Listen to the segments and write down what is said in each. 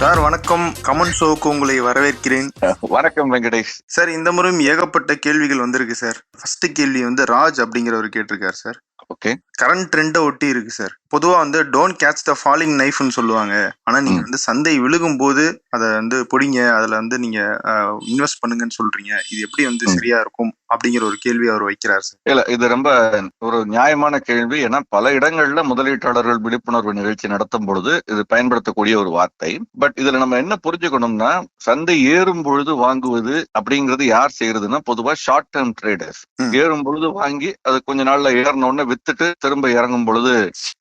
Sir வணக்கம். Come on ஷோக்கு உங்களை வரவேற்கிறேன். வணக்கம் வெங்கடேஷ். சார் இந்த முறையும் ஏகப்பட்ட கேள்விகள் வந்திருக்கு சார். ஃபர்ஸ்ட் கேள்வி வந்து ராஜ் அப்படிங்கிறவர் கேட்டிருக்காரு சார். ஓகே. கரண்ட் ட்ரெண்டை ஒட்டி இருக்கு சார். பொதுவா வந்து டோன்ட் கேட்ச் த ஃபாலிங் நைஃப்னு சொல்லுவாங்க. ஆனா நீங்க. வந்து சந்தை விழுகும் போது அதை வந்து பொடிங்க அதுல வந்து நீங்க இன்வெஸ்ட் பண்ணுங்கன்னு சொல்றீங்க. இது எப்படி வந்து. சரியா இருக்கும் அப்படிங்கிற ஒரு கேள்வி அவர் வைக்கிறார் சார். இல்ல இது ரொம்ப ஒரு நியாயமான கேள்வி. ஏன்னா பல இடங்கள்ல முதலீட்டாளர்கள் விழிப்புணர்வு நிகழ்ச்சி நடத்தும் பொழுது இது பயன்படுத்தக்கூடிய ஒரு வார்த்தை. பட் இதுல நம்ம என்ன புரிஞ்சுக்கணும்னா சந்தை ஏறும் பொழுது வாங்குவது அப்படிங்கிறது யார் செய்யறதுன்னா பொதுவா ஷார்ட் டேர்ம் ட்ரேடர்ஸ். ஏறும் பொழுது வாங்கி அது கொஞ்ச நாள்ல ஏறின உடனே வித்துட்டு திரும்ப இறங்கும் பொழுது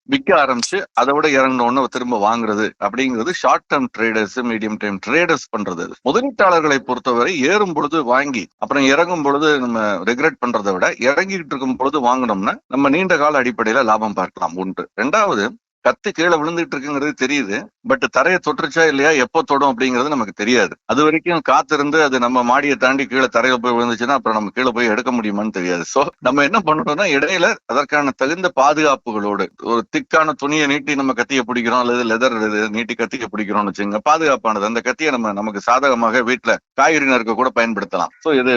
விற்க ஆரம்பிச்சு அதை விட இறங்கின உடனே திரும்ப வாங்குறது அப்படிங்கிறது short term traders medium time traders பண்றது. முதலீட்டாளர்களை பொறுத்தவரை ஏறும் பொழுது வாங்கி அப்புறம் இறங்கும் பொழுது நம்ம ரெகுலேட் பண்றதை விட இறங்கிட்டு இருக்கும் பொழுது வாங்கினோம்னா நம்ம நீண்ட கால அடிப்படையில லாபம் பார்க்கலாம் ஒன்று ரெண்டாவது கத்து கீழே விழுந்துட்டு இருக்குங்கிறது தெரியுது. பட் தரையை தொற்றுச்சா இல்லையா எப்போ தொடும் அப்படிங்கிறது நமக்கு தெரியாது. அது வரைக்கும் காத்திருந்து அது நம்ம மாடியை தாண்டி கீழே தரையில போய் விழுந்துச்சுன்னா அப்புறம் நம்ம கீழே போய் எடுக்க முடியுமான்னு தெரியாது. சோ நம்ம என்ன பண்ணணும்னா இடையில அதற்கான தகுந்த பாதுகாப்புகளோடு ஒரு திக்கான துணியை நீட்டி நம்ம கத்தியை பிடிக்கிறோம் அல்லது லெதர் நீட்டி கத்தியை பிடிக்கிறோம்னு வச்சுங்க பாதுகாப்பானது. அந்த கத்தியை நம்ம நமக்கு சாதகமாக வீட்டுல காய்கறி நறுக்க கூட பயன்படுத்தலாம். சோ இது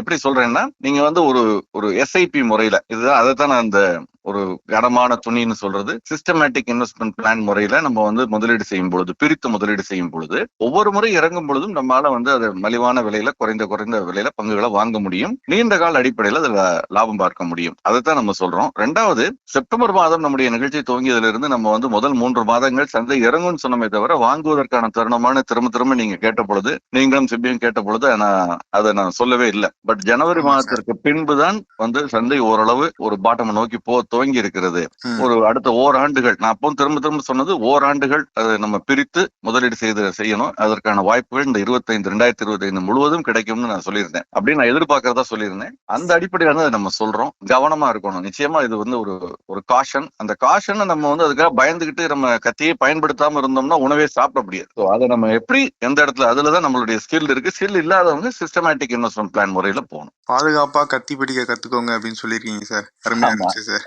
எப்படி சொல்றேன்னா நீங்க வந்து ஒரு ஒரு எஸ்ஐபி முறையில இதுதான் அதை தான் அந்த ஒரு கனமான துணின்னு சொல்றது சிஸ்டமேட்டிக் இன்வெஸ்ட்மெண்ட் பிளான் முறையில நம்ம வந்து முதலீடு செய்யும் பொழுது பிரித்து முதலீடு செய்யும் பொழுது ஒவ்வொரு முறை இறங்கும் பொழுதும் நம்மளால வந்து அது மலிவான விலையில குறைந்த குறைந்த விலையில பங்குகளை வாங்க முடியும். நீண்ட கால அடிப்படையில அதுல லாபம் பார்க்க முடியும். அதைத்தான் நம்ம சொல்றோம். ரெண்டாவது செப்டம்பர் மாதம் நம்முடைய நிகழ்ச்சி துவங்கியதுல இருந்து நம்ம வந்து முதல் மூன்று மாதங்கள் சந்தை இறங்கும்னு சொன்னமே தவிர வாங்குவதற்கான தருணமான திரும்ப திரும்ப நீங்க கேட்ட பொழுது நீங்களும் சிப்பியும் கேட்ட பொழுது நான் அதை நான் சொல்லவே இல்லை. பட் ஜனவரி. மாதத்திற்கு பின்புதான் வந்து சந்தை ஓரளவு ஒரு பாட்டம் நோக்கி போ துவங்கி இருக்கிறது. ஒரு அடுத்த ஓராண்டுகள் நான் அப்போ திரும்ப திரும்ப சொன்னது ஓராண்டுகள் அதை நம்ம பிரித்து முதலீடு செய்து செய்யணும். அதற்கான வாய்ப்புகள் இந்த இருபத்தைந்து ரெண்டாயிரத்தி இருபத்தைந்து முழுவதும் கிடைக்கும்னு நான் சொல்லியிருந்தேன். அப்படின்னு நான் எதிர்பார்க்கறதா சொல்லியிருந்தேன். அந்த அடிப்படையில தான் நம்ம சொல்றோம். கவனமா இருக்கணும். நிச்சயமா இது வந்து ஒரு ஒரு காஷன் அந்த காஷனை நம்ம வந்து அதுக்காக பயந்துகிட்டு நம்ம கத்தியை பயன்படுத்தாம இருந்தோம்னா உணவே சாப்பிட முடியாது. அதை நம்ம எப்படி எந்த இடத்துல அதுலதான் நம்மளுடைய ஸ்கில் இருக்கு. ஸ்கில் இல்லாதவங்க சிஸ்டமேட்டிக் இன்வெஸ்ட்மெண்ட் பிளான் முறையில போகணும். பாதுகாப்பா கத்தி பிடிக்க கத்துக்கோங்க அப்படின்னு சொல்லியிருக்கீங்க சார். அருமையா. இருந்துச்சு சார்.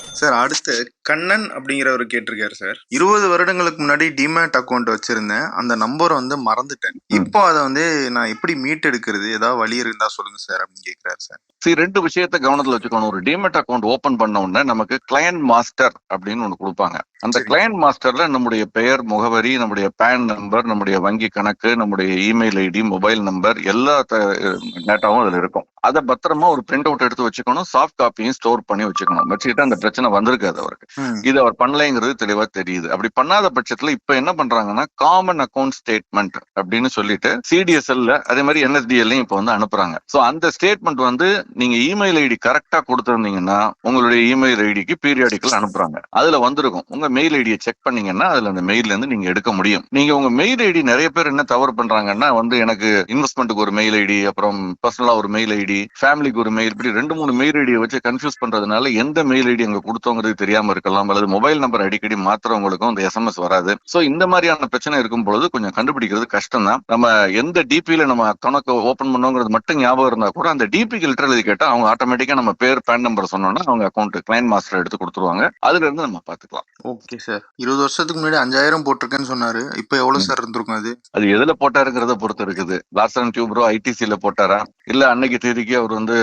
சார் அடுத்து கண்ணன் அப்படிங்கிறவர் கேட்டிருக்காரு சார். இருபது வருடங்களுக்கு முன்னாடி டிமேட் அக்கௌண்ட் வச்சிருந்தேன். அந்த நம்பரை வந்து மறந்துட்டேன். இப்போ அதை வந்து நான் எப்படி மீட்டெடுக்கிறது ஏதாவது வழி இருந்தா சொல்லுங்க சார் அப்படின்னு கேக்குறாரு சார். சரி ரெண்டு விஷயத்த கவனத்துல வச்சுக்கணும். ஒரு டிமெட் அக்கௌண்ட் ஓபன் பண்ண உடனே நமக்கு கிளையண்ட் மாஸ்டர் அப்படின்னு ஒண்ணு கொடுப்பாங்க. அந்த சரி. கிளையண்ட் மாஸ்டர்ல நம்முடைய பெயர் முகவரி நம்முடைய பேன் நம்பர் நம்முடைய வங்கி கணக்கு நம்முடைய இமெயில் ஐடி மொபைல் நம்பர் எல்லா டேட்டாவும் அதுல இருக்கும். அதை பத்திரமா ஒரு பிரிண்ட் அவுட் எடுத்து வச்சுக்கணும். சாஃப்ட் காப்பியும் ஸ்டோர் பண்ணி வச்சுக்கணும். வச்சுக்கிட்டு அந்த பிரச்சனை வந்திருக்காது அவருக்கு. இது அவர் பண்ணலைங்கிறது தெளிவா தெரியுது. அப்படி பண்ணாத பட்சத்துல இப்ப என்ன பண்றாங்கன்னா காமன் அக்கவுண்ட் ஸ்டேட்மெண்ட் அப்படின்னு சொல்லிட்டு சிடிஎஸ்எல்ல அதே மாதிரி என்எஸ்டிஎல்லையும் இப்ப வந்து அனுப்புறாங்க. சோ அந்த ஸ்டேட்மெண்ட் வந்து நீங்க இமெயில் ஐடி கரெக்டா கொடுத்திருந்தீங்கன்னா உங்களுடைய இமெயில் ஐடிக்கு பீரியாடிக்கல் அனுப்புறாங்க. அதுல வந்திருக்கும். உங்க மெயில் ஐடியை செக் பண்ணீங்கன்னா அதுல அந்த மெயில்ல இருந்து நீங்க எடுக்க முடியும். நீங்க உங்க மெயில் ஐடி நிறைய பேர் என்ன தவறு பண்றாங்கன்னா வந்து எனக்கு இன்வெஸ்ட்மெண்ட்டுக்கு ஒரு மெயில் ஐடி அப்புறம் பர்சனலா ஒரு மெயில் ஐடி ஃபேமிலிக்கு ஒரு மெயில் இப்படி ரெண்டு மூணு மெயில் ஐடியை வச்சு கன்ஃபியூஸ் பண்றதுனால எந்த மெயில் ஐடி அங்க கொடுத்தோங்கிறது தெரியாம இருக்கலாம் அல்லது மொபைல் நம்பர் அடிக்கடி மாத்துறவங்களுக்கும் இந்த எஸ்எம்எஸ் வராது. சோ இந்த மாதிரியான பிரச்சனை இருக்கும் பொழுது கொஞ்சம் கண்டுபிடிக்கிறது கஷ்டம் தான் நம்ம எந்த டிபில நம்ம கணக்கு ஓபன் பண்ணோங்கிறது மட்டும் ஞாபகம் இருந்தா கூட அந்த டிபிக்கு லெட்டர் எழுதி கேட்டா அவங்க ஆட்டோமேட்டிக்கா நம்ம பேர் பேன் நம்பர் சொன்னோம்னா அவங்க அக்கௌண்ட் கிளைண்ட் மாஸ்டர் எடுத்து கொடுத்துருவாங்க. அதுல இருந்து நம்ம பாத்துக்கலாம் ஓகே சார் இருபது வருஷத்துக்கு முன்னாடி அஞ்சாயிரம் போட்டிருக்கேன்னு சொன்னாரு. இப்போ எவ்வளவு சார் இருந்திருக்கும் அது? அது எதுல போட்டாருங்கிறத பொறுத்து இருக்குது. லார்சன் டியூப்ரோ ஐடிசில போட்டாரா? இல்ல அன்னைக்கு தேதிக்கு அவர் வந்து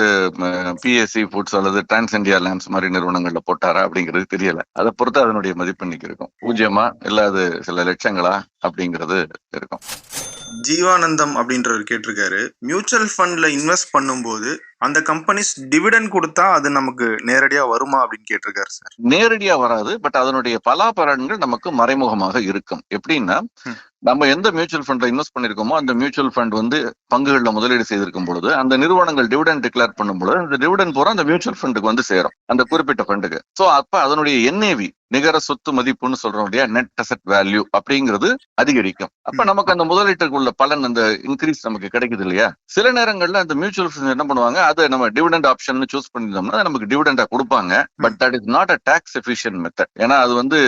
பிஎஸ்சி ஃபுட்ஸ் அல்லது டிரான்ஸ் இந்தியா லேம்ஸ் மாதிரி நிறுவனங்கள்ல போட்டாரா? அப்படிங்கிறது தெரியல. அதை பொறுத்து அதனுடைய மதிப்பெண்ணிக்கு இருக்கும். பூஜ்ஜியமா இல்ல அது சில லட்சங்களா? அப்படிங்கிறது இருக்கும். ஜீவானந்தம் அப்படின்றவர் கேட்டிருக்காரு. மியூச்சுவல் ஃபண்ட்ல இன்வெஸ்ட் பண்ணும்போது அந்த கம்பெனிஸ் டிவிடன் கொடுத்தா அது நமக்கு நேரடியா வருமா அப்படின்னு கேட்டிருக்காரு சார்? நேரடியா வராது பட் அதனுடைய பலாபலன்கள் நமக்கு மறைமுகமாக இருக்கும். எப்படின்னா. நம்ம எந்த மியூச்சுவல் ஃபண்ட்ல இன்வெஸ்ட் பண்ணிருக்கோமோ அந்த மியூச்சுவல் ஃபண்ட் வந்து பங்குகள்ல முதலீடு செய்திருக்கும் பொழுது அந்த நிறுவனங்கள் டிவிடன் டிக்ளேர் பண்ணும் பொழுது அந்த டிவிடன் பூரா அந்த மியூச்சுவல் ஃபண்டுக்கு வந்து சேரும் அந்த குறிப்பிட்ட ஃபண்டுக்கு சோ அப்ப அதனுடைய என்ஏவி நிகர சொத்து மதிப்புன்னு சொல்றோம் இல்லையா நெட் அசெட் வேல்யூ அப்படிங்கிறது அதிகரிக்கும். அப்ப. நமக்கு அந்த முதலீட்டுக்கு உள்ள பலன் அந்த இன்க்ரீஸ் நமக்கு கிடைக்குது இல்லையா? சில நேரங்கள்ல அந்த மியூச்சுவல் ஃபண்ட் என்ன பண்ணுவாங்க அதை நம்ம டிவிடெண்ட் ஆப்ஷன் சூஸ் பண்ணிருந்தோம்னா நமக்கு டிவிடெண்டா கொடுப்பாங்க. But that is not a tax efficient method ஏன்னா அது வந்து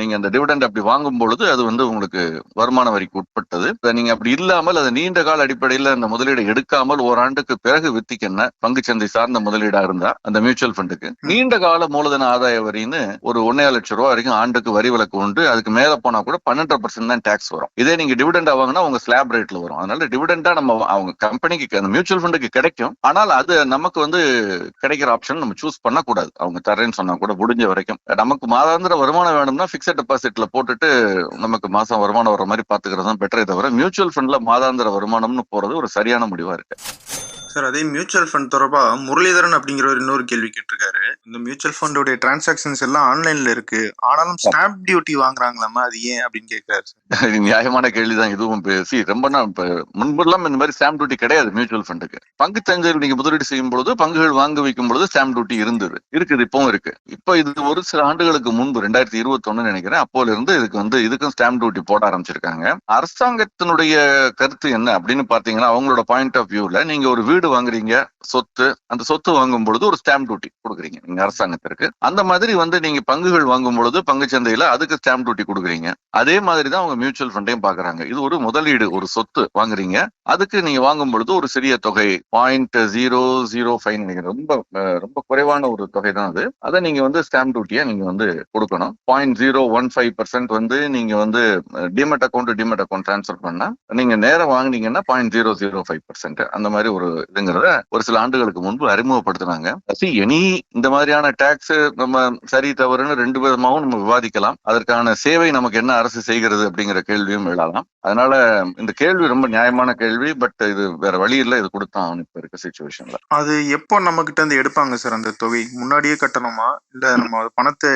நீங்க அந்த டிவிடெண்ட் அப்படி வாங்கும் பொழுது அது வந்து உங்களுக்கு வருமான வரிக்கு உட்பட்டது. நீங்க அப்படி இல்லாமல் அதை நீண்ட கால அடிப்படையில் அந்த முதலீடை எடுக்காமல் ஓராண்டுக்கு பிறகு வித்திக்கன்னா பங்குச்சந்தை சார்ந்த முதலீடா இருந்தா அந்த மியூச்சுவல் ஃபண்டுக்கு நீண்ட கால மூலதன ஆதாய வரின்னு ஒரு ஒன்னே லட்சம் ரூபாய் வரைக்கும் ஆண்டுக்கு வரி விலக்கு உண்டு. அதுக்கு மேல போனா கூட பன்னெண்டு பர்சன்ட் தான் டாக்ஸ் வரும். இதே நீங்க டிவிடெண்டா வாங்கினா உங்க ஸ்லாப் ரேட்ல வரும். அதனால டிவிடெண்டா நம்ம அவங்க கம்பெனிக்கு அந்த மியூச்சுவல் ஃபண்டுக்கு கிடைக்கும். ஆனால் அது நமக்கு வந்து கிடைக்கிற ஆப்ஷன் நம்ம சூஸ் பண்ணக்கூடாது. அவங்க தரேன்னு சொன்னா கூட முடிஞ்ச வரைக்கும். நமக்கு மாதாந்திர வருமானம் வேணும்னா பிக்சட் டெபாசிட்ல போட்டுட்டு நமக்கு மாசம் வருமானம் வர மாதிரி பாத்துக்கிறது தான் பெட்டரே தவிர மியூச்சுவல் ஃபண்ட்ல மாதாந்திர வருமானம்னு போறது ஒரு சரியான முடிவா இருக்கு. சார் அதே மியூச்சுவல் ஃபண்ட் தொடர்பா முரளிதரன் அப்படிங்கிறவர் இன்னொரு கேள்வி கேட்டிருக்காரு. இந்த மியூச்சுவல் ஃபண்டோடைய டிரான்சாக்ஷன்ஸ் எல்லாம் ஆன்லைன்ல இருக்கு. ஆனாலும் ஸ்டாம்ப் டியூட்டி வாங்குறாங்களாமா? அது ஏன் அப்படின்னு கேட்கிறாரு நியாயமான கேள்விதான். இதுவும் பேசி ரொம்ப நாள் இப்ப முன்பெல்லாம் இந்த மாதிரி ஸ்டாம்ப் டியூட்டி கிடையாது மியூச்சுவல் ஃபண்டுக்கு பங்கு சந்தையில் நீங்க முதலீடு செய்யும் பொழுது பங்குகள் வாங்க வைக்கும் பொழுது ஸ்டாம்ப் டியூட்டி இருந்தது. இருக்குது இப்பவும் இருக்கு. இப்ப இது ஒரு சில ஆண்டுகளுக்கு முன்பு ரெண்டாயிரத்தி இருபத்தி நினைக்கிறேன் அப்போல இருந்து இதுக்கு வந்து இதுக்கும் ஸ்டாம்ப் டியூட்டி போட ஆரம்பிச்சிருக்காங்க. அரசாங்கத்தினுடைய கருத்து என்ன அப்படின்னு பாத்தீங்கன்னா அவங்களோட பாயிண்ட் ஆஃப் வியூல நீங்க ஒரு வீடு வாங்குறீங்க சொத்து அந்த சொத்து வாங்கும் பொழுது ஒரு ஸ்டாம்ப் டியூட்டி கொடுக்குறீங்க நீங்க அரசாங்கத்திற்கு. அந்த மாதிரி வந்து நீங்க பங்குகள் வாங்கும் பொழுது பங்கு சந்தையில அதுக்கு ஸ்டாம்ப் டியூட்டி கொடுக்குறீங்க. அதே மாதிரி தான் அவங்க மியூச்சுவல் ஃபண்டையும் பாக்குறாங்க. இது ஒரு முதலீடு ஒரு சொத்து வாங்குறீங்க. அதுக்கு நீங்க வாங்கும் பொழுது ஒரு சிறிய தொகை பாயிண்ட் ஜீரோ ஜீரோ ஃபைவ் நினைக்கிறேன். ரொம்ப ரொம்ப குறைவான ஒரு தொகை தான் அது. அதை நீங்க வந்து ஸ்டாம்ப் டியூட்டியா நீங்க வந்து கொடுக்கணும். Point zero one five percent வந்து நீங்க வந்து demat account demat account transfer பண்ணா நீங்க நேரம் வாங்குனீங்கன்னா point zero zero five percent அந்த மாதிரி ஒரு இதுங்கிறத ஒரு சில ஆண்டுகளுக்கு முன்பு அறிமுகப்படுத்தினாங்க. எனி இந்த மாதிரியான டாக்ஸ் நம்ம சரி தவறுன்னு ரெண்டு விதமாகவும் நம்ம விவாதிக்கலாம். அதற்கான சேவை நமக்கு என்ன அரசு செய்கிறது அப்படிங்கிற கேள்வியும் எழலாம். அதனால இந்த கேள்வி ரொம்ப நியாயமான கேள்வி பட் இது வேற வழி இல்ல. இது கொடுத்தான் இப்ப இருக்க சுச்சுவேஷன்ல அது எப்போ நம்ம கிட்ட இருந்து எடுப்பாங்க சார் அந்த தொகை? முன்னாடியே கட்டணுமா? இல்ல நம்ம பணத்தை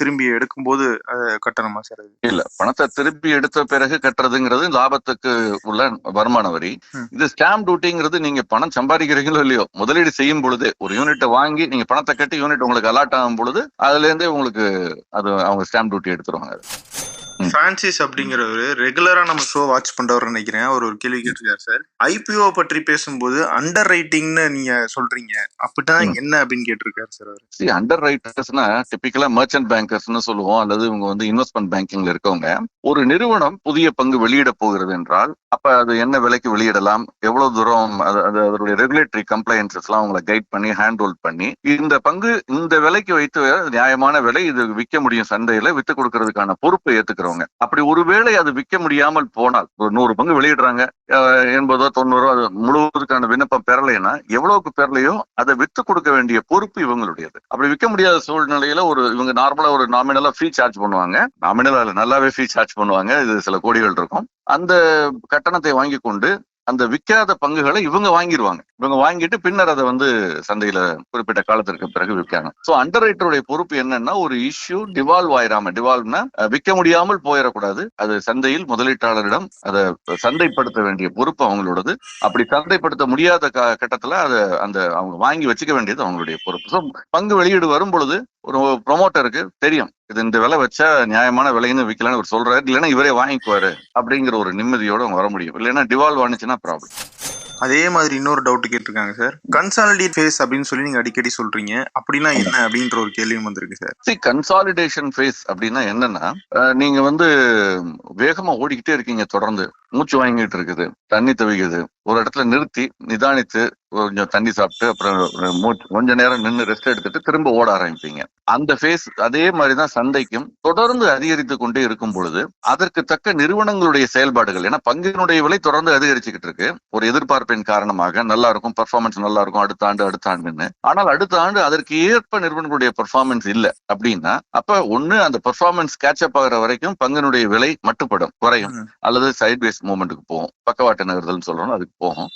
திரும்பி எடுக்கும்போது அதை கட்டணுமா சார் இல்ல பணத்தை திருப்பி எடுத்த பிறகு கட்டுறதுங்கிறது லாபத்துக்கு உள்ள வருமான வரி. இது ஸ்டாம்ப் டியூட்டிங்கிறது நீங்க பணம் சம்பாதிக்கிறீங்களோ இல்லையோ முதலீடு செய்யும் பொழுது ஒரு யூனிட்டை வாங்கி நீங்க பணத்தை கட்டி யூனிட் உங்களுக்கு அலாட் ஆகும் பொழுது அதுல இருந்தே உங்களுக்கு அது அவங்க ஸ்டாம்ப் டியூட்டி எடுத்துருவாங்க. பிரான்சிஸ் அப்படிங்கிறவர் ரெகுலரா நம்ம ஷோ வாட்ச் பண்றவர் நினைக்கிறேன். அவர் ஒரு கேள்வி கேட்டிருக்காரு சார். ஐபிஓ பற்றி பேசும்போது அண்டர் ரைட்டிங்னு நீங்க சொல்றீங்க. அப்படின்னா ம். என்ன அப்படின்னு கேட்டிருக்காரு சார் அவர். அண்டர் ரைட்டர்ஸ்னா டிபிக்கலா மர்ச்சன்ட் பேங்கர்ஸ்னு சொல்லுவோம். அல்லது இவங்க வந்து இன்வெஸ்ட்மெண்ட் பேங்கிங்ல இருக்கவங்க. ஒரு நிறுவனம் புதிய பங்கு வெளியிட போகிறது என்றால் அப்ப அது என்ன விலைக்கு வெளியிடலாம்? எவ்வளவு தூரம் அது அது அதனுடைய ரெகுலேட்டரி கம்ப்ளைன்சஸ் எல்லாம் அவங்களை கைட் பண்ணி ஹேண்ட் ஹோல்ட் பண்ணி இந்த பங்கு இந்த விலைக்கு வைத்து நியாயமான விலை இது விற்க முடியும் சந்தையில வித்து கொடுக்கறதுக்கான பொறுப்பை ஏத்துக்கிறவங்க அப்படி ஒருவேளை அது விற்க முடியாமல் போனால் ஒரு நூறு பங்கு வெளியிடுறாங்க எண்பதோ தொண்ணூறோ அது முழுவதுக்கான விண்ணப்பம் பெறலைன்னா எவ்வளவுக்கு பெறலையோ அதை வித்து கொடுக்க வேண்டிய பொறுப்பு இவங்களுடையது. அப்படி விற்க முடியாத சூழ்நிலையில ஒரு இவங்க நார்மலா ஒரு நாமினலா ஃபீ சார்ஜ் பண்ணுவாங்க. நாமினலா நல்லாவே ஃபீ சார்ஜ் பண்ணுவாங்க. இது சில கோடிகள் இருக்கும். அந்த கட்டணத்தை வாங்கி கொண்டு அந்த விற்காத பங்குகளை இவங்க வாங்கிடுவாங்க இவங்க வாங்கிட்டு பின்னர் அதை வந்து சந்தையில குறிப்பிட்ட காலத்திற்கு பிறகு விற்காங்க சோ அண்டர் ரைட்டருடைய பொறுப்பு என்னன்னா ஒரு இஷ்யூ டிவால்வ் ஆயிராம டிவால்வ்னா விற்க முடியாமல் போயிடக்கூடாது. அது சந்தையில் முதலீட்டாளரிடம் அதை சந்தைப்படுத்த வேண்டிய பொறுப்பு அவங்களோடது. அப்படி சந்தைப்படுத்த முடியாத க- கட்டத்துல அதை அந்த அவங்க வாங்கி வச்சுக்க வேண்டியது அவங்களுடைய பொறுப்பு. ஸோ பங்கு வெளியீடு வரும் பொழுது ஒரு ப்ரொமோட்டருக்கு தெரியும். இது இந்த விலை வச்சா நியாயமான விலைன்னு விற்கலான்னு ஒரு சொல்றாரு. இல்லைன்னா இவரே வாங்கிக்குவாரு அப்படிங்கிற ஒரு நிம்மதியோட அவங்க வர முடியும். இல்லைன்னா டிவால்வ் ஆனிச்சுன்னா ப்ராப்ளம் அதே மாதிரி இன்னொரு டவுட் கேட்டிருக்காங்க சார் கன்சாலிடேட் ஃபேஸ் அப்படின்னு சொல்லி நீங்க அடிக்கடி சொல்றீங்க. அப்படின்னா என்ன அப்படின்ற ஒரு கேள்வியும் வந்திருக்கு சார் சி கன்சாலிடேஷன் ஃபேஸ் அப்படின்னா என்னன்னா நீங்க வந்து வேகமா ஓடிக்கிட்டே இருக்கீங்க தொடர்ந்து. மூச்சு வாங்கிட்டு இருக்குது தண்ணி தவிக்குது. ஒரு இடத்துல நிறுத்தி நிதானித்து கொஞ்சம் தண்ணி சாப்பிட்டு அப்புறம் மூச்சு கொஞ்ச நேரம் நின்று ரெஸ்ட் எடுத்துட்டு திரும்ப ஓட ஆரம்பிப்பீங்க. அந்த ஃபேஸ் அதே மாதிரிதான் சந்தைக்கும் தொடர்ந்து அதிகரித்து கொண்டே இருக்கும் பொழுது அதற்கு தக்க நிறுவனங்களுடைய செயல்பாடுகள் ஏன்னா பங்கினுடைய விலை தொடர்ந்து அதிகரிச்சுக்கிட்டு இருக்கு. ஒரு எதிர்பார்ப்பின் காரணமாக நல்லா இருக்கும் பர்ஃபார்மன்ஸ் நல்லா இருக்கும் அடுத்த ஆண்டு அடுத்த ஆண்டுன்னு. ஆனால் அடுத்த ஆண்டு அதற்கு ஏற்ப நிறுவனங்களுடைய பர்ஃபார்மன்ஸ் இல்ல அப்படின்னா அப்ப ஒண்ணு அந்த பர்ஃபார்மன்ஸ் கேட்சப் ஆகிற வரைக்கும் பங்கினுடைய விலை மட்டுப்படும் குறையும். அல்லது சைட்வேஸ் மூமெண்ட்டுக்கு போகும். பக்கவாட்டு நகர்தல்னு சொல்றோம் அதுக்கு போகும்.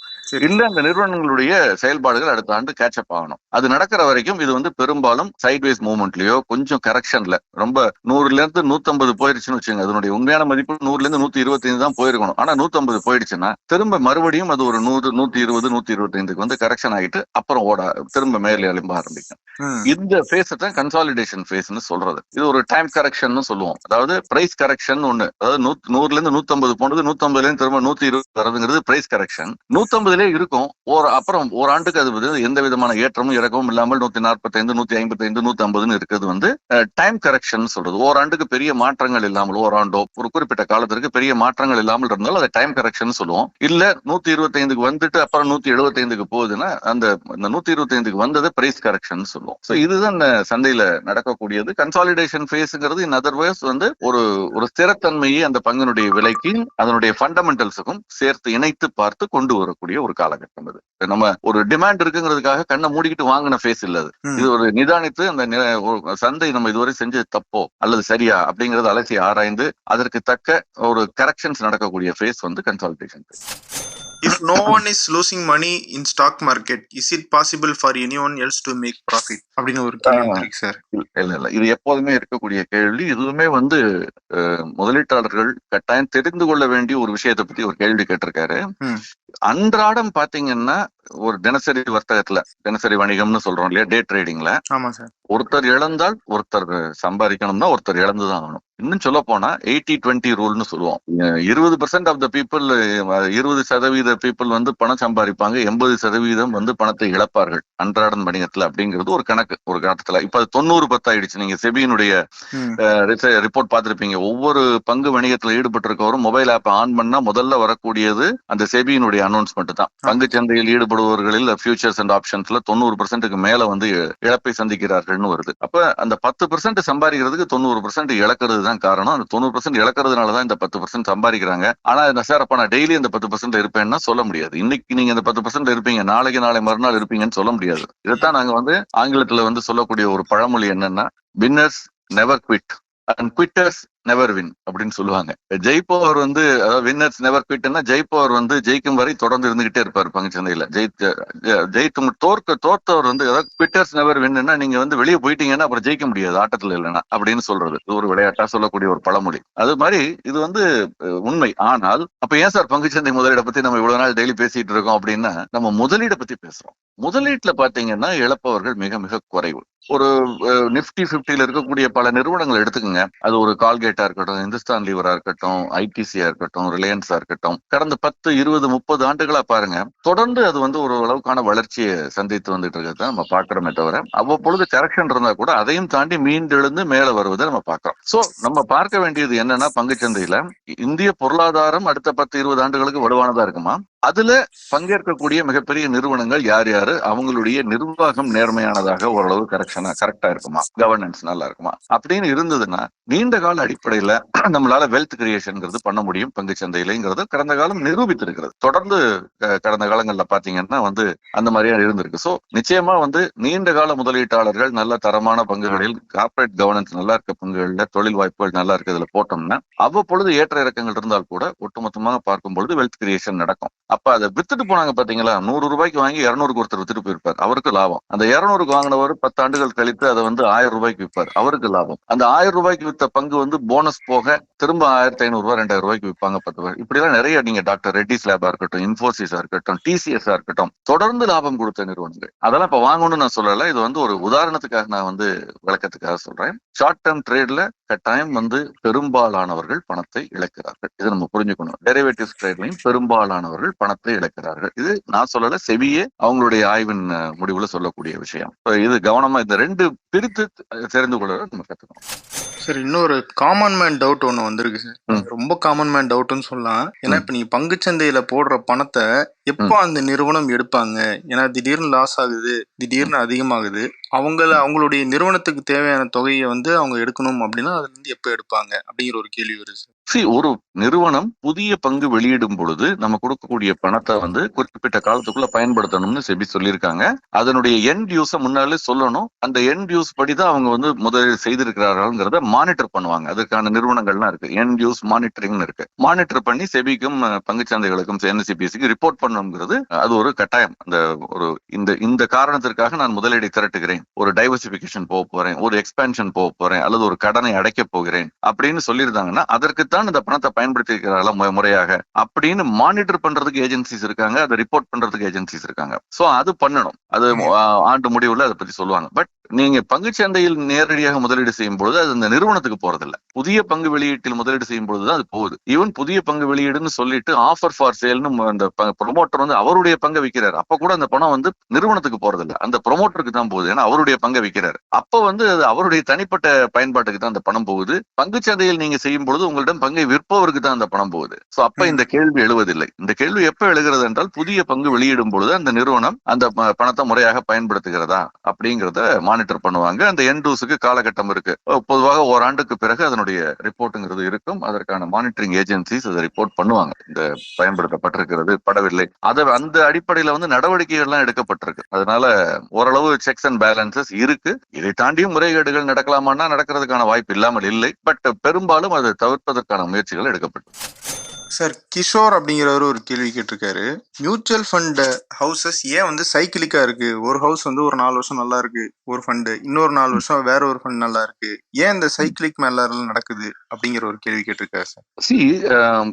இல்ல அந்த நிறுவனங்களுடைய செயல்பாடுகள் அடுத்த ஆண்டு கேட்சப் ஆகணும். அது நடக்கிற வரைக்கும் இது வந்து பெரும்பாலும் சைட்வேஸ் மூவ்மெண்ட்லயோ கொஞ்சம் கரெக்ஷன்ல ரொம்ப நூறுல இருந்து நூத்தம்பது போயிருச்சுன்னு வச்சுங்க அதனுடைய உண்மையான மதிப்பு நூறுல இருந்து நூத்தி இருபத்தைந்து தான் போயிருக்கணும். ஆனா நூத்தம்பது போயிடுச்சுன்னா திரும்ப மறுபடியும் அது ஒரு நூறு நூத்தி இருபது நூத்தி இருபத்தைந்துக்கு வந்து கரெக்ஷன் ஆகிட்டு அப்புறம் ஓட திரும்ப மேலே எழும்ப ஆரம்பிக்கும். இந்த ஃபேஸ் தான் கன்சாலிடேஷன் ஃபேஸ்னு சொல்றது. இது ஒரு டைம் கரெக்ஷன் சொல்லுவோம். அதாவது பிரைஸ் கரெக்ஷன் ஒண்ணு. அதாவது நூறுல இருந்து நூத்தம்பது போனது நூத்தம்பதுல இருந்து திரும்ப நூத்தி இருபது வரதுங்கிறது பிரைஸ் கரெக்ஷன் நூத்தம்பதுல அதிலே இருக்கும். ஒரு அப்புறம் ஒரு ஆண்டுக்கு அது வந்து எந்த விதமான ஏற்றமும் இறக்கமும் இல்லாமல் நூத்தி நாற்பத்தைந்து நூத்தி ஐம்பத்தி ஐந்து நூத்தி ஐம்பதுன்னு இருக்கிறது வந்து டைம் கரெக்ஷன் சொல்றது. ஓராண்டுக்கு பெரிய மாற்றங்கள் இல்லாமல் ஓராண்டோ ஒரு குறிப்பிட்ட காலத்திற்கு பெரிய மாற்றங்கள் இல்லாமல் இருந்தால் அதை டைம் கரெக்ஷன் சொல்லுவோம். இல்ல நூத்தி இருபத்தைந்துக்கு வந்துட்டு அப்புறம் நூத்தி எழுபத்தைந்துக்கு போகுதுன்னா அந்த இந்த நூத்தி இருபத்தைந்துக்கு வந்தது பிரைஸ் கரெக்ஷன் சொல்லுவோம். சோ இதுதான் சந்தையில நடக்கக்கூடியது. கன்சாலிடேஷன் ஃபேஸ்ங்கிறது இன் அதர்வைஸ் வந்து ஒரு ஒரு ஸ்திரத்தன்மையை அந்த பங்கினுடைய விலைக்கு அதனுடைய ஃபண்டமெண்டல்ஸுக்கும் சேர்த்து இணைத்து பார்த்து கொண்டு வரக்கூடிய ஒரு காலகட்டம் இது நம்ம ஒரு டிமாண்ட் இருக்குங்கிறதுக்காக கண்ணை மூடிக்கிட்டு வாங்கின ஃபேஸ் இல்ல அது. இது ஒரு நிதானித்து அந்த சந்தை நம்ம இதுவரை செஞ்சது தப்போ அல்லது சரியா அப்படிங்கறத அலசி ஆராய்ந்து அதற்கு தக்க ஒரு கரெக்ஷன்ஸ் நடக்கக்கூடிய ஃபேஸ் வந்து consolidation if no one is losing money in stock market is it possible for any one else to make profit அப்படின்னு ஒரு கேள்வி சார். இல்ல இல்ல இது எப்போதுமே இருக்கக்கூடிய கேள்வி. இதுவுமே வந்து முதலீட்டாளர்கள் கட்டாயம் தெரிந்து கொள்ள வேண்டிய ஒரு விஷயத்தை பத்தி ஒரு கேள்வி கேட்டிருக்காரு. அன்றாடம் பாத்தீங்கன்னா ஒரு தினசரி வர்த்தகத்துல தினசரி வணிகம்னு சொல்றோம் இல்லையா டே ட்ரேடிங்ல ஆமா சார். ஒருத்தர் இழந்தால் ஒருத்தர் சம்பாதிக்கணும்னா ஒருத்தர் இழந்துதான் ஆகணும். இன்னும் சொல்ல போனா எயிட்டி டுவெண்ட்டி ரூல்னு சொல்லுவோம். இருபது பர்சன்ட் ஆஃப் த பீப்புள் இருபது சதவீத பீப்புள் வந்து பணம் சம்பாதிப்பாங்க எண்பது சதவீதம் வந்து பணத்தை இழப்பார்கள் அன்றாடம் வணிகத்துல அப்படிங்கிறது ஒரு கணக்கு ஒரு காலத்துல. இப்ப அது தொண்ணூறு பத்து ஆயிடுச்சு நீங்க செபியினுடைய. ரிப்போர்ட் பார்த்திருப்பீங்க. ஒவ்வொரு பங்கு வணிகத்துல ஈடுபட்டிருக்கவரும் மொபைல் ஆப் ஆன் பண்ணா முதல்ல வரக்கூடியது அந்த செபியினுடைய அனௌன்ஸ்மெண்ட் தான் பங்கு சந்தையில் ஈடுபடுபவர்களில் ஃபியூச்சர்ஸ் அண்ட் ஆப்ஷன்ஸ்ல தொண்ணூறு பர்சன்ட்டுக்கு மேல வந்து இழப்பை சந்திக்கிறார்கள்னு வருது. அப்ப அந்த பத்து பர்சன்ட் சம்பாதிக்கிறதுக்கு தொண்ணூறு பர்சன்ட் இழக்கிறது தான் காரணம். அந்த தொண்ணூறு பர்சன்ட் இழக்கிறதுனால தான் இந்த பத்து பர்சன்ட் சம்பாதிக்கிறாங்க. ஆனா இந்த சார் அப்ப நான் டெய்லி இந்த பத்து பர்சன்ட் இருப்பேன்னா சொல்ல முடியாது. இன்னைக்கு நீங்க இந்த பத்து பர்சன்ட் இருப்பீங்க. நாளைக்கு நாளை மறுநாள் இருப்பீங்கன்னு சொல்ல முடியாது. இதைத்தான் நாங்க வந்து ஆங்கிலத்துல வந்து சொல்லக்கூடிய ஒரு பழமொழி என்னன்னா winners never quit and quitters never win அப்படின்னு சொல்லுவாங்க. ஜெயிப்பவர் வந்து அதாவது வின்னர்ஸ் நெவர் குவிட்னா ஜெயிப்பவர் வந்து ஜெயிக்கும் வரை தொடர்ந்து இருந்துகிட்டே இருப்பார் பங்குச்சந்தையில ஜெயித்து தோற்க தோற்றவர் வந்து அதாவது குவிட்டர்ஸ் நெவர் வின்னா நீங்க வந்து வெளியே போயிட்டீங்கன்னா அப்புறம் ஜெயிக்க முடியாது ஆட்டத்துல இல்லைன்னா அப்படின்னு சொல்றது. இது ஒரு விளையாட்டா சொல்லக்கூடிய ஒரு பழமொழி. அது மாதிரி இது வந்து உண்மை. ஆனால் அப்ப ஏன் சார் பங்குச்சந்தை முதலீடை பத்தி நம்ம இவ்வளவு நாள் டெய்லி பேசிட்டு இருக்கோம் அப்படின்னா நம்ம முதலீடை பத்தி பேசுறோம். முதலீட்டுல பாத்தீங்கன்னா இழப்பவர்கள் மிக மிக குறைவு. ஒரு நிப்டி பிப்டியில இருக்கக்கூடிய பல நிறுவனங்கள் எடுத்துக்கோங்க. அது ஒரு கால்கேட்டா இருக்கட்டும் இந்துஸ்தான் லீவரா இருக்கட்டும் ஐடிசியா இருக்கட்டும் ரிலையன்ஸா இருக்கட்டும் கடந்த பத்து இருபது முப்பது ஆண்டுகளா பாருங்க தொடர்ந்து அது வந்து ஒரு அளவுக்கான வளர்ச்சியை சந்தித்து வந்துட்டு இருக்கிறத நம்ம பாக்குறோமே தவிர அவ்வப்பொழுது கரெக்ஷன் இருந்தா கூட அதையும் தாண்டி மீண்டெழுந்து மேல வருவதை நம்ம பார்க்கிறோம். சோ நம்ம பார்க்க வேண்டியது என்னன்னா பங்குச்சந்தையில இந்திய பொருளாதாரம் அடுத்த பத்து இருபது ஆண்டுகளுக்கு வலுவானதா இருக்குமா? அதுல பங்கேற்கக்கூடிய மிகப்பெரிய நிறுவனங்கள் யார் யாரு? அவங்களுடைய நிர்வாகம் நேர்மையானதாக ஓரளவு கரெக்ஷனா கரெக்டா இருக்குமா? கவர்னன்ஸ் நல்லா இருக்குமா? அப்படின்னு இருந்ததுன்னா நீண்ட கால அடிப்படையில நம்மளால வெல்த் கிரியேஷன்ங்கிறது பண்ண முடியும். பங்கு சந்தையிலங்கிறது கடந்த காலம் நிரூபித்திருக்கிறது. தொடர்ந்து கடந்த காலங்கள்ல பாத்தீங்கன்னா வந்து அந்த மாதிரியா இருந்திருக்கு. சோ நிச்சயமா வந்து நீண்ட கால முதலீட்டாளர்கள் நல்ல தரமான பங்குகளில் கார்ப்பரேட் கவர்னன்ஸ் நல்லா இருக்க பங்குகள்ல தொழில் வாய்ப்புகள் நல்லா இருக்கிறதுல போட்டோம்னா அவ்வப்பொழுது ஏற்ற இறக்கங்கள் இருந்தால் கூட ஒட்டுமொத்தமாக பார்க்கும் பொழுது வெல்த் கிரியேஷன் நடக்கும். அப்ப அதை வித்துட்டு போனாங்க பாத்தீங்களா? நூறு ரூபாய்க்கு வாங்கி இருநூறுக்கு ஒருத்தர் வித்துட்டு போயிருப்பார். அவருக்கு லாபம். அந்த இருநூறுக்கு வாங்கினவர் பத்து ஆண்டுகள் கழித்து அதை வந்து ஆயிரம் ரூபாய்க்கு விற்பார். அவருக்கு லாபம். அந்த ஆயிரம் ரூபாய்க்கு வித்த பங்கு வந்து போனஸ் போக திரும்ப ஆயிரத்தி ஐநூறு ரூபாய் ரெண்டாயிரம் ரூபாய்க்கு விற்பாங்க பத்து பேர் இப்படி எல்லாம் நிறைய நீங்க டாக்டர் ரெட்டிஸ் லேபா இருக்கட்டும் இன்ஃபோசிஸா இருக்கட்டும் டிசிஎஸ்ஆ இருக்கட்டும் தொடர்ந்து லாபம் கொடுத்த நிறுவனங்கள். அதெல்லாம் இப்ப வாங்கணும்னு நான் சொல்லல. இது வந்து ஒரு உதாரணத்துக்காக நான் வந்து விளக்கத்துக்காக சொல்றேன். ஷார்ட் டேர்ம் ட்ரேட்ல கட்டாயம் வந்து பெரும்பாலானவர்கள் பணத்தை இழக்கிறார்கள். இது நம்ம புரிஞ்சுக்கணும். டெரிவேட்டிவ்ஸ் ட்ரேட்லையும் பெரும்பாலானவர்கள் பணத்தை இழக்கிறார்கள். இது நான் சொல்லல செவியே அவங்களுடைய ஆய்வின் முடிவுல சொல்லக்கூடிய விஷயம். இது கவனமா இந்த ரெண்டு பிரித்து தெரிந்து கொள்ள நம்ம கத்துக்கணும். சார் இன்னொரு காமன் மேன் டவுட் ஒன்று வந்திருக்கு சார். ரொம்ப காமன் மேன் டவுட்னு சொல்லலாம். ஏன்னா. இப்போ நீங்க பங்குச்சந்தையில போடுற பணத்தை எப்போ அந்த நிறுவனம் எடுப்பாங்க? ஏன்னா திடீர்னு லாஸ் ஆகுது திடீர்னு அதிகமாகுது. அவங்கள அவங்களுடைய நிறுவனத்துக்கு தேவையான தொகையை வந்து அவங்க எடுக்கணும் அப்படின்னா அதுல இருந்து எப்போ எடுப்பாங்க? அப்படிங்கிற ஒரு கேள்வி வருது சி ஒரு நிறுவனம் புதிய பங்கு வெளியிடும் பொழுது நம்ம கொடுக்கக்கூடிய பணத்தை வந்து குறிப்பிட்ட காலத்துக்குள்ள பயன்படுத்தணும்னு செபி சொல்லியிருக்காங்க. அதனுடைய எண்ட் யூஸ முன்னாலே சொல்லணும். அந்த எண்ட் யூஸ் படி தான் அவங்க வந்து முதலீடு செய்திருக்கிறார்கள்ங்கிறத மானிட்டர் பண்ணுவாங்க. அதுக்கான நிறுவனங்கள்லாம் இருக்கு. எண்ட் யூஸ் மானிட்டரிங்னு இருக்கு. மானிட்டர் பண்ணி செபிக்கும் பங்குச்சந்தைகளுக்கும் என்சிபிஎஸ்சிக்கு ரிப்போர்ட் பண்ணணுங்கிறது அது ஒரு கட்டாயம். அந்த ஒரு இந்த இந்த காரணத்திற்காக நான் முதலீடை திரட்டுகிறேன். ஒரு டைவர்சிபிகேஷன் போக போறேன். ஒரு எக்ஸ்பேன்ஷன் போக போறேன். அல்லது ஒரு கடனை அடைக்க போகிறேன். அப்படின்னு சொல்லியிருந்தாங்கன்னா அதற்கு தான் இந்த பணத்தை பயன்படுத்தி இருக்கிறாங்களா முறையாக அப்படின்னு மானிட்டர் பண்றதுக்கு ஏஜென்சிஸ் இருக்காங்க அதை ரிப்போர்ட் பண்றதுக்கு ஏஜென்சிஸ் இருக்காங்க. சோ அது பண்ணணும். அது ஆண்டு முடிவுல அதை பத்தி சொல்லுவாங்க. பட் நீங்க பங்குச் சந்தையில் நேரடியாக முதலீடு செய்யும் பொழுது அது அந்த நிறுவனத்துக்கு போறதில்ல. புதிய பங்கு வெளியீட்டில் முதலீடு செய்யும் பொழுதுதான் அது போகுது. ஈவன் புதிய பங்கு வெளியீடுன்னு சொல்லிட்டு ஆஃபர் ஃபார் சேல்னு அந்த ப்ரொமோட்டர் வந்து அவருடைய பங்கை விற்கிறாரு அப்ப கூட அந்த பணம் வந்து நிறுவனத்துக்கு போறதில்ல. அந்த ப்ரொமோட்டருக்கு தான் போகுது. ஏன்னா அவருடைய பங்கை விற்கிறாரு அப்ப வந்து அது அவருடைய தனிப்பட்ட பயன்பாட்டுக்கு தான் அந்த பணம் போகுது. பங்குச் சந்தையில் நீங்க செய்யும் பொழுது உங்களிடம் பங்கை விற்பவருக்கு தான் அந்த பணம் போகுது. சோ அப்ப இந்த கேள்வி எழுவதில்லை. இந்த கேள்வி எப்ப எழுகிறது என்றால் புதிய பங்கு வெளியிடும் பொழுது அந்த நிறுவனம் அந்த பணத்தை முறையாக பயன்படுத்துகிறதா அப்படிங்கறத மானிட்டர் பண்ணுவாங்க. அந்த என்டூஸுக்கு காலகட்டம் இருக்கு. பொதுவாக ஓராண்டுக்கு பிறகு அதனுடைய ரிப்போர்ட்டுங்கிறது இருக்கும். அதற்கான மானிட்டரிங் ஏஜென்சிஸ் அதை ரிப்போர்ட் பண்ணுவாங்க. இந்த பயன்படுத்தப்பட்டிருக்கிறது படவில்லை. அதை அந்த அடிப்படையில வந்து நடவடிக்கைகள் எல்லாம் எடுக்கப்பட்டிருக்கு. அதனால ஓரளவு செக்ஸ் அண்ட் பேலன்சஸ் இருக்கு. இதை தாண்டியும் முறைகேடுகள் நடக்கலாமான்னா நடக்கிறதுக்கான வாய்ப்பு இல்லாமல் இல்லை. பட் பெரும்பாலும் அதை தவிர்ப்பதற்கான முயற்சிகள் எடுக்கப்பட்டு சார் கிஷோர் அப்படிங்கிறவர் ஒரு கேள்வி கேட்டிருக்காரு. மியூச்சுவல் ஃபண்ட் ஹவுசஸ் ஏன் வந்து சைக்கிளிக்கா இருக்கு? ஒரு ஹவுஸ் வந்து ஒரு நாலு வருஷம் நல்லா இருக்கு ஒரு ஃபண்டு இன்னொரு நாலு வருஷம் வேற ஒரு ஃபண்ட் நல்லா இருக்கு. ஏன் இந்த சைக்கிளிக் மேல நடக்குது? அப்படிங்கிற ஒரு கேள்வி கேட்டிருக்காரு சார். சி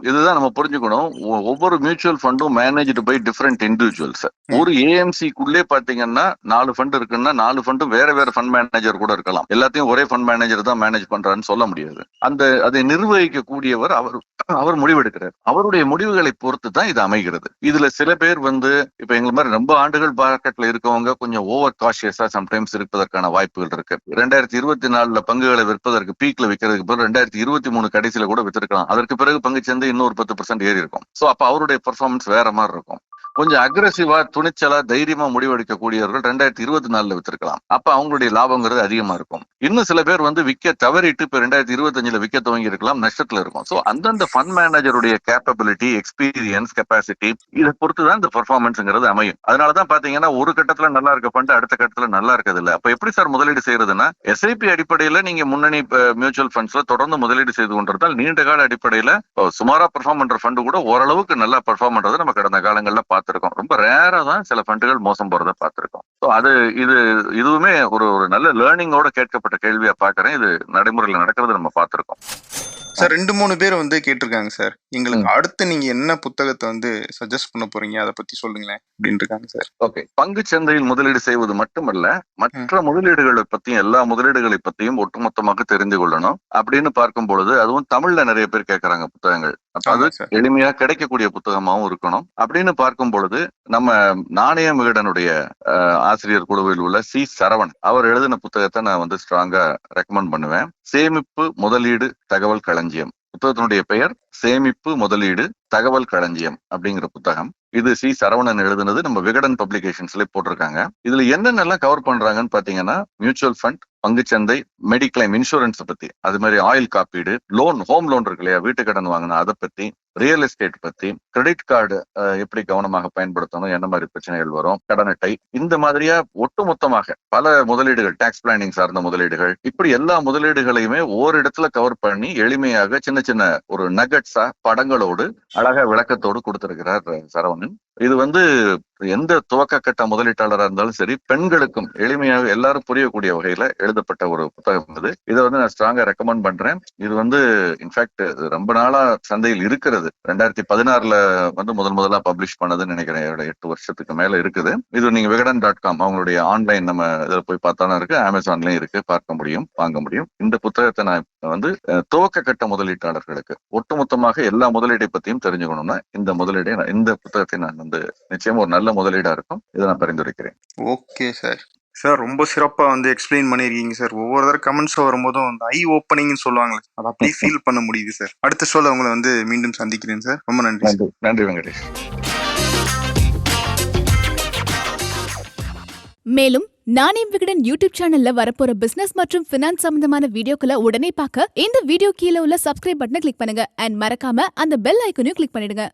இதுதான் நம்ம புரிஞ்சுக்கணும். ஒவ்வொரு மியூச்சுவல் ஃபண்டும் மேனேஜ்டு பை டிஃப்ரெண்ட் இண்டிவிஜுவல்ஸ் ஒரு ஏஎம்சிக்குள்ளே பாத்தீங்கன்னா நாலு ஃபண்ட் இருக்குன்னா நாலு ஃபண்டும் வேற வேற ஃபண்ட் மேனேஜர் கூட இருக்கலாம். எல்லாத்தையும் ஒரே ஃபண்ட் மேனேஜர் தான் மேனேஜ் பண்றாருன்னு சொல்ல முடியாது. அந்த அதை நிர்வகிக்க கூடியவர் அவர் அவர் முடிவெடுக்கிறார். அவருடைய முடிவுகளை பொறுத்து தான் இது அமைகிறது. இதுல சில பேர் வந்து இப்ப எங்களை மாதிரி ரொம்ப ஆண்டுகள் மார்க்கெட்ல இருக்கவங்க கொஞ்சம் ஓவர் காஷியஸா சம்டைம்ஸ் இருப்பதற்கான வாய்ப்புகள் இருக்கு. ரெண்டாயிரத்தி இருபத்தி நாலுல பங்குகளை விற்பதற்கு பீக்ல விற்கிறதுக்கு பிறகு ரெண்டாயிரத்தி இருபத்தி மூணு கடைசியில கூட வித்திருக்கலாம். அதற்கு பிறகு பங்கு சேர்ந்து இன்னொரு பத்து பர்சன்ட் ஏறி இருக்கும் சோ அப்ப அவருடைய பெர்ஃபார்மன்ஸ் வேற மாதிரி இருக்கும். கொஞ்சம் அக்ரஸிவா துணிச்சலா தைரியமா முடிவெடுக்கக்கூடியவர்கள் ரெண்டாயிரத்தி இருபத்தி நாலுல வித்திருக்கலாம். அப்ப அவங்களுடைய லாபங்கிறது அதிகமா இருக்கும். இன்னும் சில பேர் வந்து விற்க தவறிட்டு இப்ப ரெண்டாயிரத்தி இருபத்தஞ்சுல விக்க விற்க துவங்கி இருக்கலாம் நஷ்டத்துல இருக்கும். சோ அந்தந்த ஃபண்ட் மேனேஜருடைய கேப்பபிலிட்டி எக்ஸ்பீரியன்ஸ் கெப்பாசிட்டி இதை பொறுத்து தான் இந்த பர்ஃபார்மன்ஸ்ங்கிறது அமையும். அதனாலதான் பாத்தீங்கன்னா ஒரு கட்டத்துல நல்லா இருக்க ஃபண்ட் அடுத்த கட்டத்துல நல்லா இருக்கிறது இல்ல அப்ப எப்படி சார் முதலீடு செய்யறதுன்னா எஸ்ஐபி அடிப்படையில நீங்க முன்னணி மியூச்சுவல் ஃபண்ட்ஸ்ல தொடர்ந்து முதலீடு செய்து கொண்டிருந்தால் நீண்ட கால அடிப்படையில சுமாரா பெர்ஃபார்ம் பண்ற ஃபண்டு கூட ஓரளவுக்கு நல்லா பெர்ஃபார்ம் பண்றதை நம்ம கடந்த காலங்களில் பார்த்து பார்த்திருக்கோம். ரொம்ப ரேரா தான் சில ஃபண்டுகள் மோசம் போறதை பார்த்திருக்கோம். ஸோ அது இது இதுவுமே ஒரு ஒரு நல்ல லேர்னிங்கோட கேட்கப்பட்ட கேள்வியா பாக்குறேன் இது நடைமுறையில் நடக்கிறது நம்ம பார்த்திருக்கோம். சார் ரெண்டு மூணு பேர் வந்து கேட்டிருக்காங்க சார். எங்களுக்கு அடுத்து நீங்க என்ன புத்தகத்தை வந்து சஜஸ்ட் பண்ண போறீங்க? அதை பத்தி சொல்லுங்களேன் அப்படின்னு இருக்காங்க சார். ஓகே பங்கு சந்தையில் முதலீடு செய்வது மட்டுமல்ல மற்ற முதலீடுகளை பத்தியும் எல்லா முதலீடுகளை பத்தியும் ஒட்டுமொத்தமாக தெரிந்து கொள்ளணும். அப்படின்னு பார்க்கும் பொழுது அதுவும் தமிழ்ல நிறைய பேர் கேட்கறாங்க புத்தகங்கள். அப்ப அது எளிமையா கிடைக்கக்கூடிய புத்தகமாவும் இருக்கணும். அப்படின்னு பார்க்கும் பொழுது நம்ம நாணய விகடனுடைய ஆசிரியர் குழுவில் உள்ள சி. சரவணன் அவர் எழுதின புத்தகத்தை நான் வந்து ஸ்ட்ராங்கா ரெக்கமெண்ட் பண்ணுவேன். சேமிப்பு முதலீடு தகவல் களஞ்சியம். புத்தகத்தினுடைய பெயர் சேமிப்பு முதலீடு தகவல் களஞ்சியம் அப்படிங்கிற புத்தகம். இது சி. சரவணன் எழுதுனது. நம்ம விகடன் பப்ளிகேஷன்ஸ்ல போட்டிருக்காங்க. இதுல என்னென்னலாம் கவர் பண்றாங்கன்னு பாத்தீங்கன்னா மியூச்சுவல் ஃபண்ட் பங்குச்சந்தை மெடிக்ளைம் இன்சூரன்ஸ் பத்தி அது மாதிரி ஆயில் காப்பீடு லோன் ஹோம் லோன் இருக்கு இல்லையா வீட்டு கடன் வாங்கினா அதை பத்தி ரியல் எஸ்டேட் பத்தி கிரெடிட் கார்டு எப்படி கவனமாக பயன்படுத்தணும் என்ன மாதிரி பிரச்சனைகள் வரும் கடன் அட்டை இந்த மாதிரியா ஒட்டுமொத்தமாக பல முதலீடுகள் டாக்ஸ் பிளானிங் சார்ந்த முதலீடுகள் இப்படி எல்லா முதலீடுகளையுமே ஓரிடத்துல கவர் பண்ணி எளிமையாக சின்ன சின்ன ஒரு நகட்ஸா படங்களோடு அழகா விளக்கத்தோடு கொடுத்திருக்கிறார் சரவணன். இது வந்து எந்த துவக்க கட்ட முதலீட்டாளராக இருந்தாலும் சரி பெண்களுக்கும் எளிமையாக எல்லாரும் புரியக்கூடிய வகையில எழுதப்பட்ட ஒரு புத்தகம் இது. இதை வந்து நான் ஸ்ட்ராங்கா ரெக்கமெண்ட் பண்றேன். இது வந்து இன்ஃபேக்ட் ரொம்ப நாளா சந்தையில் இருக்கிறது. ரெண்டாயிரத்தி பதினாறுல வந்து முதல் முதலா பப்ளிஷ் பண்ணதுன்னு நினைக்கிறேன். எட்டு வருஷத்துக்கு மேல இருக்குது. இது நீங்க விகடன் டாட் காம் அவங்களுடைய ஆன்லைன் நம்ம இதில் போய் பார்த்தாலும் இருக்கு. அமேசான்லயும் இருக்கு. பார்க்க முடியும் வாங்க முடியும். இந்த புத்தகத்தை நான் வந்து துவக்க கட்ட முதலீட்டாளர்களுக்கு ஒட்டுமொத்தமாக எல்லா முதலீடை பத்தியும் தெரிஞ்சுக்கணும்னா இந்த முதலீடை நான் இந்த புத்தகத்தை நான் வந்து நிச்சயமா ஒரு நல்ல முதலீடா இருக்கும். இதை நான் பரிந்துரைக்கிறேன். Okay sir. சார் ரொம்ப சிறப்பா வந்து எக்ஸ்பிளைன் பண்ணிருக்கீங்க சார். ஒவ்வொரு தடவை கமெண்ட்ஸ் வரும்போதும் அந்த ஐ ஓப்பனிங்னு சொல்லுவாங்களே அதை அப்படியே ஃபீல் பண்ண முடியுது சார். அடுத்த ஷோல உங்களை வந்து மீண்டும் சந்திக்கிறேன் சார். ரொம்ப நன்றி நன்றி. வெங்கடேஷ். மேலும் நாணயம் விகடன் யூடியூப் சேனல்ல வரப்போற பிசினஸ் மற்றும் பினான்ஸ் சம்பந்தமான வீடியோக்களை உடனே பார்க்க இந்த வீடியோ கீழே உள்ள சப்ஸ்கிரைப் பட்டனை கிளிக் பண்ணுங்க. அண்ட் மறக்காம அந்த பெல் ஐக்கனையும் கிளிக் பண்ணிடுங்க.